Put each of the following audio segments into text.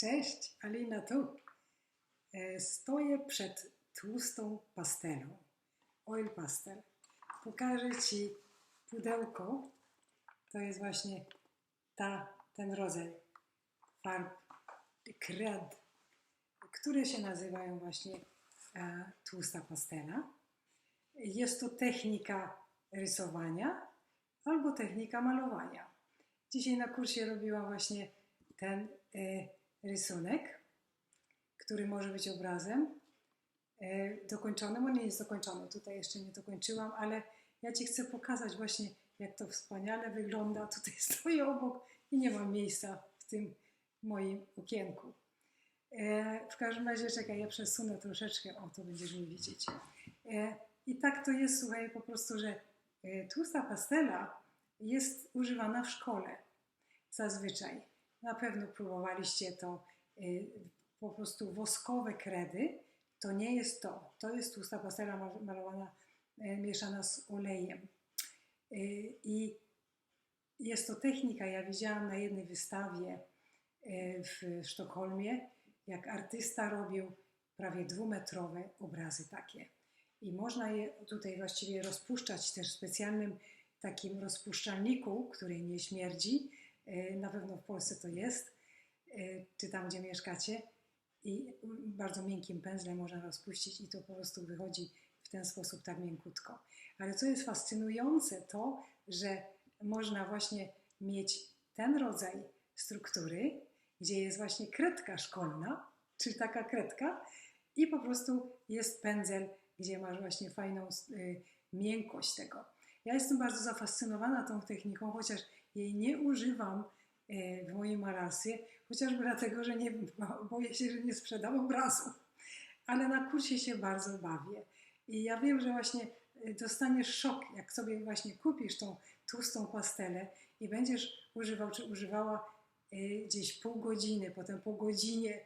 Cześć, Alina tu. E, Stoję przed tłustą pastelą. Oil pastel. Pokażę Ci pudełko. To jest właśnie ta, ten rodzaj farb kred, które się nazywają właśnie e, tłusta pastela. Jest to technika rysowania albo technika malowania. Dzisiaj na kursie robiłam właśnie ten e, rysunek, który może być obrazem e, dokończonym. On nie jest dokończony, tutaj jeszcze nie dokończyłam, ale ja Ci chcę pokazać właśnie, jak to wspaniale wygląda. Tutaj stoję obok i nie mam miejsca w tym moim okienku. E, w każdym razie, czekaj, ja przesunę troszeczkę, o to będziesz mi widzieć. E, I tak to jest, słuchaj, po prostu, że tłusta pastela jest używana w szkole zazwyczaj. Na pewno próbowaliście to y, po prostu woskowe kredy. To nie jest to. To jest tłusta pastela mal- malowana, y, mieszana z olejem. Y, I jest to technika, ja widziałam na jednej wystawie w Sztokholmie, jak artysta robił prawie dwumetrowe obrazy takie. I można je tutaj właściwie rozpuszczać też w specjalnym takim rozpuszczalniku, który nie śmierdzi. Y, Na pewno w Polsce to jest, y, czy tam, gdzie mieszkacie. I bardzo miękkim pędzlem można rozpuścić i to po prostu wychodzi w ten sposób tak miękutko. Ale co jest fascynujące, to, że można właśnie mieć ten rodzaj struktury, gdzie jest właśnie kredka szkolna, czy taka kredka, i po prostu jest pędzel, gdzie masz właśnie fajną y, miękkość tego. Ja jestem bardzo zafascynowana tą techniką, chociaż jej nie używam y, w moim malarstwie, chociażby dlatego, że nie, boję się, że nie sprzedam obrazu. Ale na kursie się bardzo bawię. I ja wiem, że właśnie y, dostaniesz szok, jak sobie właśnie kupisz tą tłustą pastelę i będziesz używał czy używała y, gdzieś pół godziny, potem po godzinie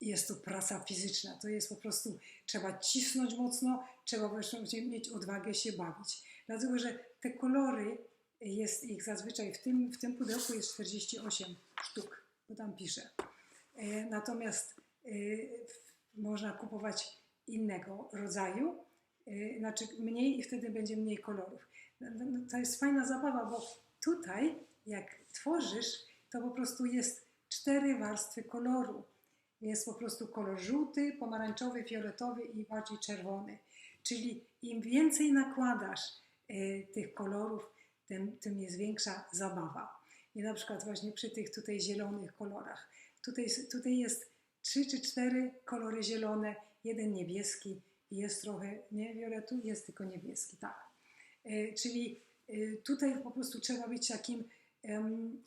jest to praca fizyczna. To jest po prostu, trzeba cisnąć mocno, trzeba właśnie mieć odwagę się bawić. Dlatego, że te kolory, jest ich zazwyczaj, w tym, w tym pudełku jest 48 sztuk, bo tam pisze. E, Natomiast e, można kupować innego rodzaju, e, znaczy mniej i wtedy będzie mniej kolorów. No, no, no, To jest fajna zabawa, bo tutaj jak tworzysz, to po prostu jest cztery warstwy koloru. Jest po prostu kolor żółty, pomarańczowy, fioletowy i bardziej czerwony. Czyli im więcej nakładasz tych kolorów, tym, tym jest większa zabawa. I na przykład właśnie przy tych tutaj zielonych kolorach. Tutaj, tutaj jest trzy czy cztery kolory zielone, jeden niebieski jest trochę nie violetu, jest tylko niebieski, tak. E, Czyli e, tutaj po prostu trzeba być takim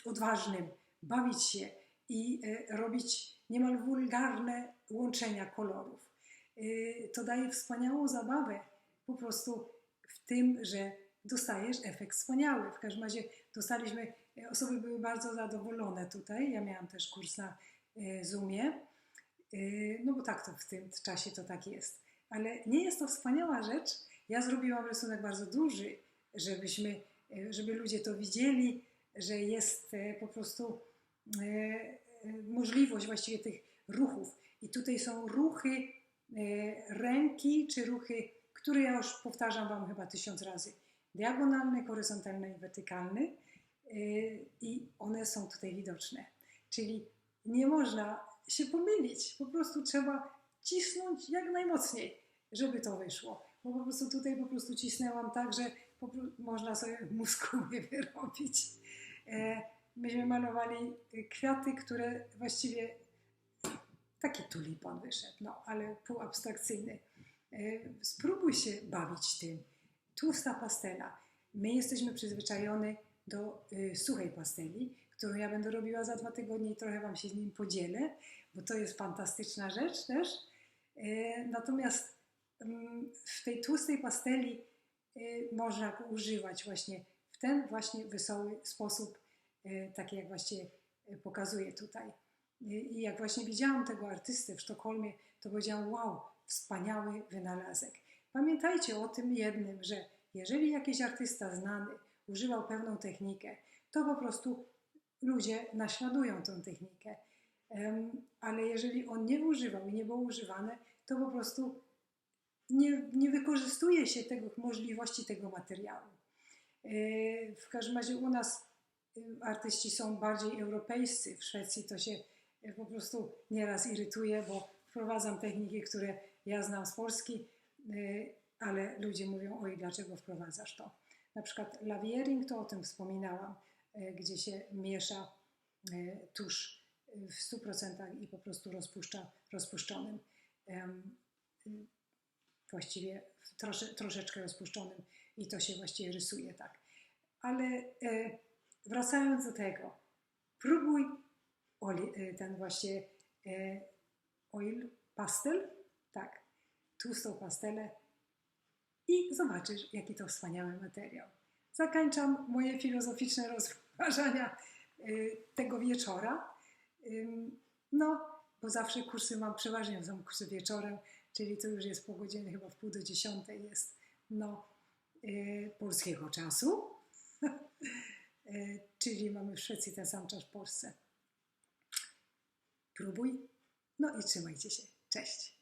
odważnym, bawić się i e, robić niemal wulgarne łączenia kolorów. To daje wspaniałą zabawę po prostu w tym, że dostajesz efekt wspaniały. W każdym razie dostaliśmy, e, osoby były bardzo zadowolone tutaj. Ja miałam też kurs na e, Zoomie, E, no bo tak to w tym czasie to tak jest. Ale nie jest to wspaniała rzecz. Ja zrobiłam rysunek bardzo duży, żebyśmy, żeby ludzie to widzieli, że jest po prostu możliwość właściwie tych ruchów. I tutaj są ruchy ręki, czy ruchy, które ja już powtarzam Wam chyba tysiąc razy. Diagonalny, horyzontalny i wertykalny. E, I one są tutaj widoczne. Czyli nie można się pomylić. Po prostu trzeba cisnąć jak najmocniej, żeby to wyszło. Bo po prostu tutaj po prostu cisnęłam tak, że można sobie muskuły wyrobić. E, myśmy malowali y, kwiaty, które właściwie taki tulipan wyszedł, no ale półabstrakcyjny. E, spróbuj się bawić tym. Tłusta pastela. My jesteśmy przyzwyczajone do y, suchej pasteli, którą ja będę robiła za dwa tygodnie i trochę Wam się z nim podzielę, bo to jest fantastyczna rzecz też. E, natomiast mm, w tej tłustej pasteli y, można go używać właśnie w ten właśnie wesoły sposób, y, taki jak właśnie y, pokazuję tutaj. Y, I jak właśnie widziałam tego artystę w Sztokholmie, to powiedziałam, wow, wspaniały wynalazek. Pamiętajcie o tym jednym, że jeżeli jakiś artysta znany używał pewną technikę, to po prostu ludzie naśladują tę technikę. Ale jeżeli on nie używał i nie było używane, to po prostu nie, nie wykorzystuje się tego, możliwości tego materiału. E, W każdym razie u nas y, artyści są bardziej europejscy. W Szwecji to się y, po prostu nieraz irytuje, bo wprowadzam techniki, które ja znam z Polski, ale ludzie mówią, oj, dlaczego wprowadzasz to? Na przykład laviering, to o tym wspominałam, y, gdzie się miesza y, tusz w 100% i po prostu rozpuszcza rozpuszczonym. y, Właściwie trosze, troszeczkę rozpuszczonym i to się właściwie rysuje tak. Ale wracając do tego, próbuj ten właśnie oil pastel, tak, tłustą pastelę i zobaczysz, jaki to wspaniały materiał. Zakończam moje filozoficzne rozważania e, tego wieczora. No, bo zawsze kursy mam, przeważnie są kursy wieczorem, czyli to już jest pół godziny, chyba w pół do dziesiątej jest, no, e, polskiego czasu. E, czyli mamy w Szwecji ten sam czas w Polsce. Próbuj, no i trzymajcie się. Cześć.